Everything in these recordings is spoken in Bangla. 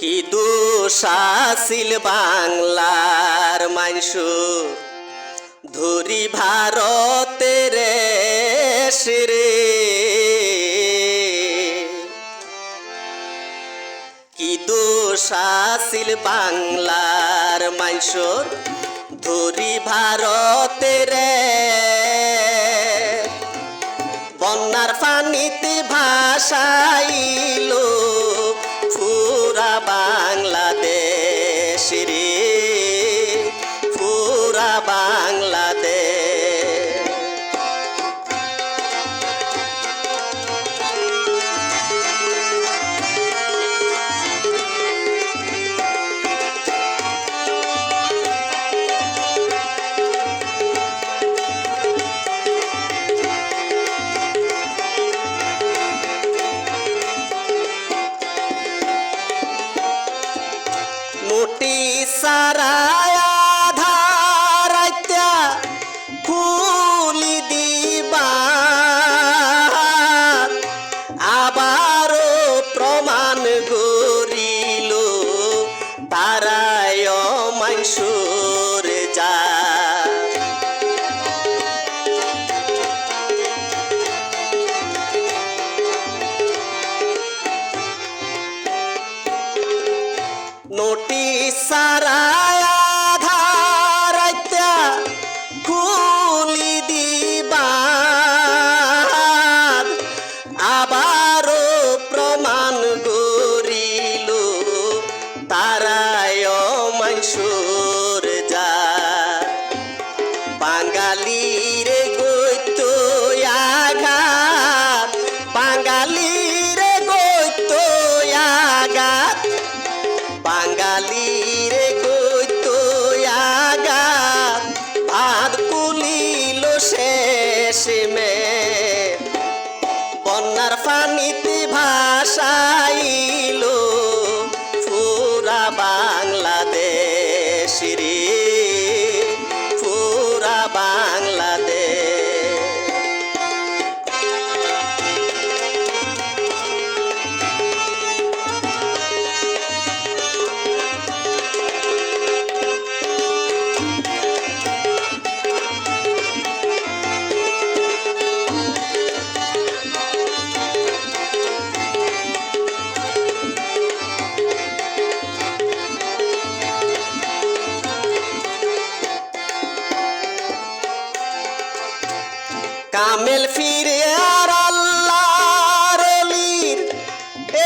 কি দুশাসিল বাংলার মাংস ধরি ভারতের রে কি দুশাসিল বাংলার মাংসর ধরি ভারতের বন্যার পানিতে ভাসাইল। পুরা বাংলাদেশ রে। মোটি সারায়া ধারাইত্যা খুলি দিবা। আবারও প্রমাণ গরিল তারায় মাংসুর নোটিশ সারায়া ধারাইত্যা খুলি দিবা। আবারও প্রমাণ গরিল তারায় মাংসুর আলী কামেল ফিরে আর আল্লাহর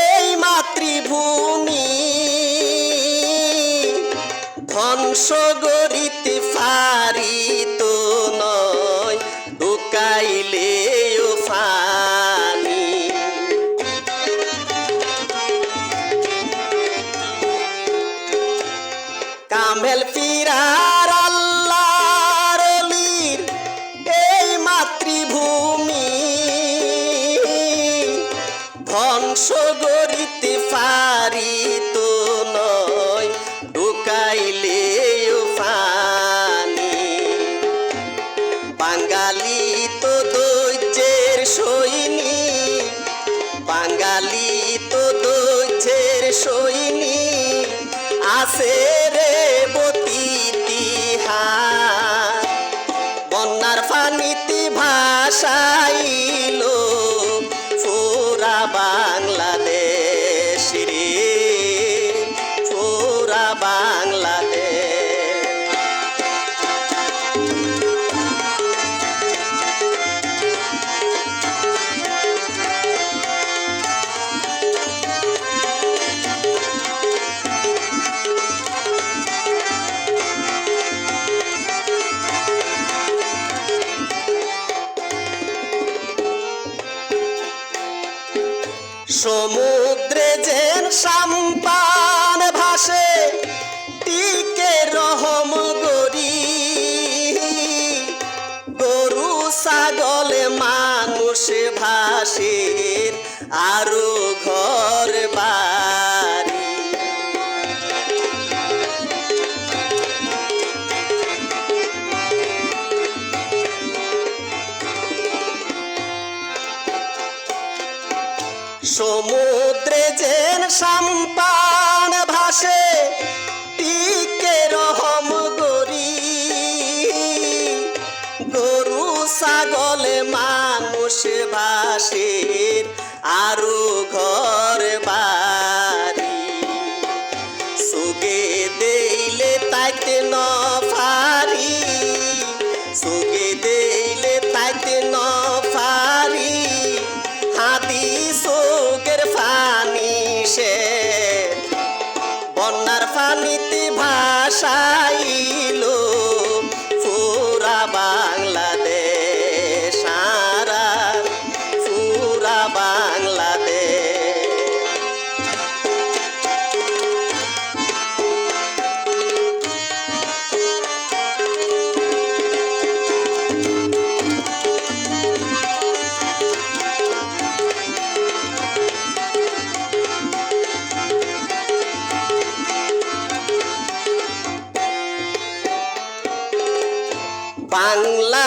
এই মাতৃভূমি। ধ্বংস গরিতে ফারিত নয় ঢুকাইলেও ফানি কামেল ফিরার সমুদ্রে যেন সাম্পান ভাসে টিকে রহম গরি গরু ছাগলে মানুষ ভাসে আরও ঘর সমুদ্রে যেন সম্পান ভাসে টিকে রহম গরি। গরু ছাগলে মানুষ ভাসে আরও ঘর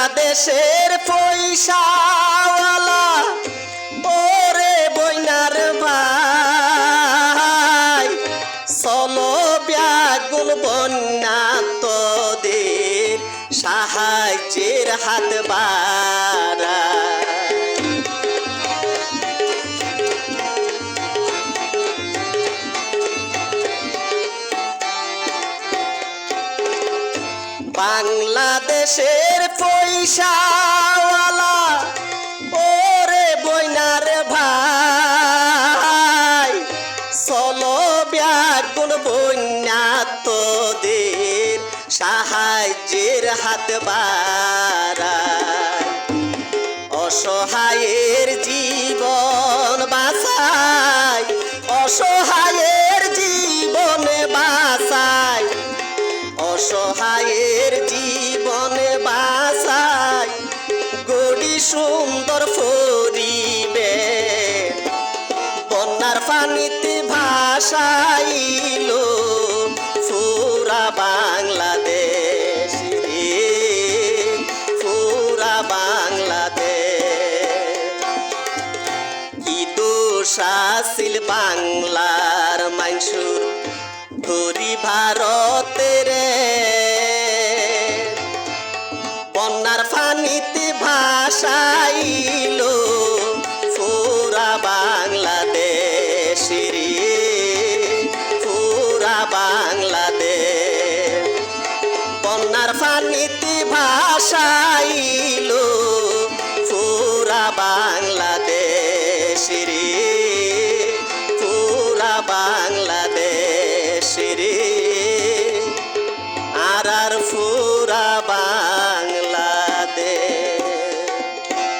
বাংলাদেশের পয়সাওয়ালা ওরে বইনার ভাই। চলো ব্যাগুল বন্যা তোদের সাহায্যের হাত বাড়া বাংলাদেশের পয়সাওয়ালা ওরে বইনার ভাই, চলো ব্যাগুন বন্যা তোদের সাহায্যের হাত বাড়ায় অসহায়ের জীবন বাঁচাই অসহায়ের সুন্দর ফরিবে। বন্যার পানিতে ভাসাইল ফুরা বাংলাদেশ রে, ফুরা বাংলাদেশ। কি দোষ আছিল বাংলার মাংসুর ধরি ভারতের ভাসাইল ফুরা বাংলাদেশ রে ফুরা বাংলাদেশ। বন্যার ফানিতে ভাসাইল পুরা বাংলাদেশ